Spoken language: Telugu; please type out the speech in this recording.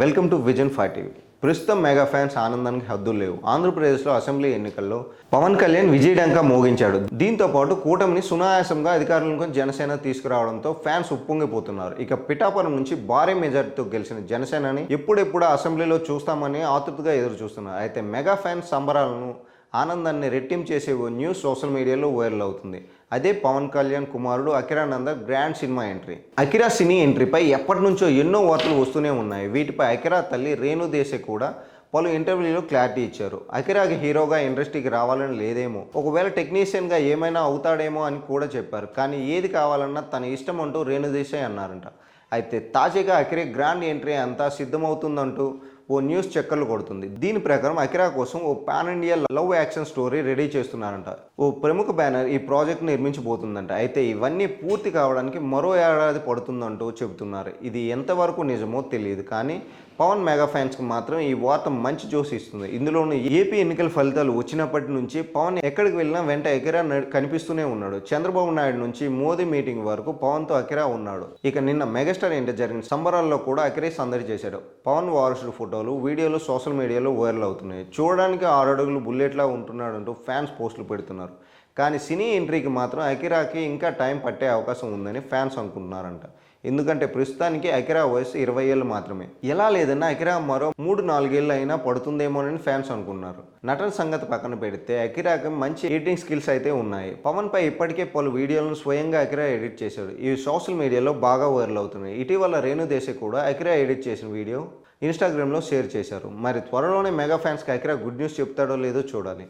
Welcome to Vision five TV. ప్రస్తుతం మెగా ఫ్యాన్స్ ఆనందానికి హద్దులు లేవు. ఆంధ్రప్రదేశ్లో అసెంబ్లీ ఎన్నికల్లో పవన్ కళ్యాణ్ విజయడంక మోగించాడు. దీంతో పాటు కూటమిని సునాయాసంగా అధికారులకు జనసేన తీసుకురావడంతో ఫ్యాన్స్ ఉప్పొంగిపోతున్నారు. ఇక పిఠాపురం నుంచి భారీ మెజార్టీతో గెలిచిన జనసేనని ఎప్పుడెప్పుడు అసెంబ్లీలో చూస్తామని ఆతృతగా ఎదురు చూస్తున్నారు అయితే మెగా ఫ్యాన్స్ సంబరాలను ఆనందాన్ని రెట్టింపు చేసే ఓ న్యూస్ సోషల్ మీడియాలో వైరల్ అవుతుంది. అదే పవన్ కళ్యాణ్ కుమారుడు Akiranandan grand cinema entry. Akira cine ఎంట్రీపై ఎప్పటి నుంచో ఎన్నో వార్తలు వస్తూనే ఉన్నాయి. వీటిపై అకిరా తల్లి రేణు దేశే కూడా పలు ఇంటర్వ్యూలో క్లారిటీ ఇచ్చారు. అకిరాకి హీరోగా ఇండస్ట్రీకి రావాలని లేదేమో. ఒకవేళ టెక్నీషియన్గా ఏమైనా అవుతాడేమో అని కూడా చెప్పారు. కానీ ఏది కావాలన్నా తన ఇష్టం అంటూ రేణు అన్నారంట. అయితే తాజాగా అకిరే గ్రాండ్ ఎంట్రీ అంతా సిద్ధమవుతుందంటూ ఓ న్యూస్ చక్కర్లు కొడుతుంది. దీని ప్రకారం అకిరా కోసం ఓ pan India love action story ready చేస్తున్నారంట. ఓ ప్రముఖ బ్యానర్ ఈ ప్రాజెక్ట్ నిర్మించబోతుందంట. అయితే ఇవన్నీ పూర్తి కావడానికి మరో ఏడాది పడుతుందంటూ చెబుతున్నారు. ఇది ఎంతవరకు నిజమో తెలియదు కానీ పవన్ మెగా ఫ్యాన్స్కి మాత్రం ఈ వార్త మంచి జోష్ ఇస్తుంది. ఇందులోనూ ఏపీ ఎన్నికల ఫలితాలు వచ్చినప్పటి నుంచి పవన్ ఎక్కడికి వెళ్ళినా వెంట అకిరా కనిపిస్తూనే ఉన్నాడు. చంద్రబాబు నాయుడు నుంచి మోదీ మీటింగ్ వరకు పవన్తో అకిరా ఉన్నాడు. ఇక నిన్న మెగాస్టార్ ఇంటర్ జరిగిన సంబరాల్లో కూడా అకిరే సందడి చేశాడు. పవన్ వారసుడు ఫోటోలు వీడియోలు సోషల్ మీడియాలో వైరల్ అవుతున్నాయి. చూడడానికి ఆరు అడుగులు బుల్లెట్లా ఉంటున్నాడంటూ ఫ్యాన్స్ పోస్టులు పెడుతున్నారు. కానీ సినీ ఎంట్రీకి మాత్రం అకిరాకి ఇంకా టైం పట్టే అవకాశం ఉందని ఫ్యాన్స్ అనుకుంటున్నారంట. ఎందుకంటే ప్రస్తుతానికి అకిరా వయసు ఇరవై ఏళ్ళు మాత్రమే. ఎలా లేదన్నా అకిరా మరో మూడు నాలుగేళ్ళు అయినా పడుతుందేమోనని ఫ్యాన్స్ అనుకున్నారు నటన సంగతి పక్కన పెడితే అకిరాకి మంచి ఎడిటింగ్ స్కిల్స్ అయితే ఉన్నాయి. పవన్ పై ఇప్పటికే పలు వీడియోలను స్వయంగా అకిరా ఎడిట్ చేశాడు. ఇవి సోషల్ మీడియాలో బాగా వైరల్ అవుతున్నాయి. ఇటీవల రేణు దేశే కూడా అకిరా ఎడిట్ చేసిన వీడియో ఇన్స్టాగ్రామ్లో షేర్ చేశారు. మరి త్వరలోనే మెగా ఫ్యాన్స్కి అకిరా గుడ్ న్యూస్ చెప్తాడో లేదో చూడాలి.